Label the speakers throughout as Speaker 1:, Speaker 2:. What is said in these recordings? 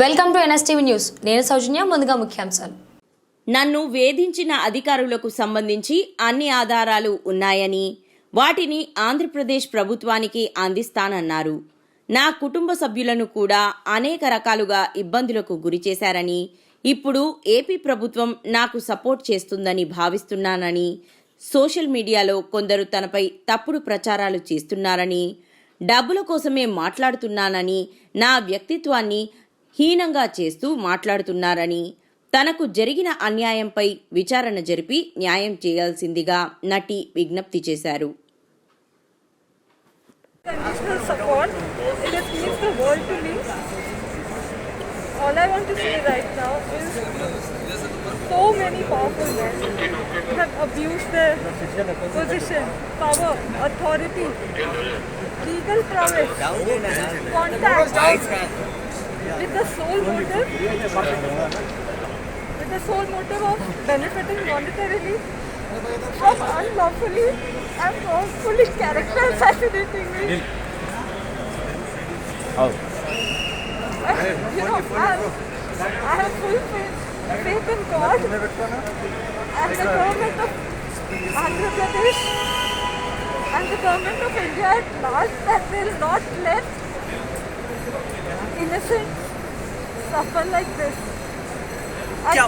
Speaker 1: Welcome to NSTV news. నేను సౌజన్య ముందుగా ముఖ్యాంశాలు.
Speaker 2: నన్ను వేధించిన అధికారులకు సంబంధించి అన్ని ఆధారాలు ఉన్నాయని వాటిని ఆంధ్రప్రదేశ్ ప్రభుత్వానికి అందిస్తానన్నారు. నా కుటుంబ సభ్యులను కూడా అనేక రకాలుగా ఇబ్బందులకు గురిచేశారని ఇప్పుడు ఏపీ ప్రభుత్వం నాకు సపోర్ట్ చేస్తుందని భావిస్తున్నానని సోషల్ మీడియాలో కొందరు తనపై తప్పుడు ప్రచారాలు చేస్తున్నారని డబ్బుల కోసమే మాట్లాడుతున్నానని నా వ్యక్తిత్వాన్ని హీనంగా చేస్తూ మాట్లాడుతున్నారని తనకు జరిగిన అన్యాయంపై విచారణ జరిపి న్యాయం చేయాల్సిందిగా నటి విజ్ఞప్తి చేశారు.
Speaker 3: With the sole motive? With the sole motive of benefiting monetarily from unlawfully and wrongfully character assassinating me. I, oh. you know, I, I have full faith, faith in God and the government of Andhra Pradesh and the government of India at large that will not let innocents suffer like this. I,
Speaker 4: क्या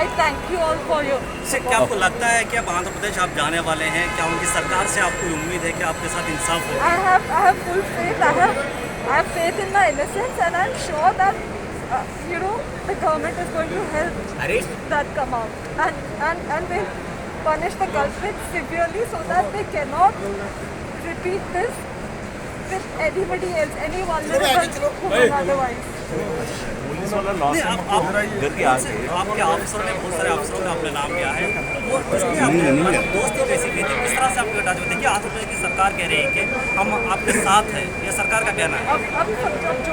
Speaker 3: I thank you all for your
Speaker 4: से क्या आपको लगता है कि अब आंध्र प्रदेश आप जाने वाले हैं क्या उनकी सरकार से आपको उम्मीद है कि आपके साथ इंसाफ हो
Speaker 3: I have I have full faith. I have I have faith in my innocence, and I'm sure that uh, you know the government is going to help that come out, and and and they punish the culprits severely so that they cannot repeat this with anybody else, any vulnerable woman otherwise.
Speaker 4: नहीं आप आप उनसे- आपके अफसरों ने बहुत सारे अफसरों ने अपने नाम लिया है। वो उसमें आपने दोस्ती कैसी की थी। किस तरह से आपके टच देखिए आंध्र प्रदेश की सरकार कह रही है कि हम आपके साथ हैं। ये सरकार का कहना है।
Speaker 3: अब अब अब जो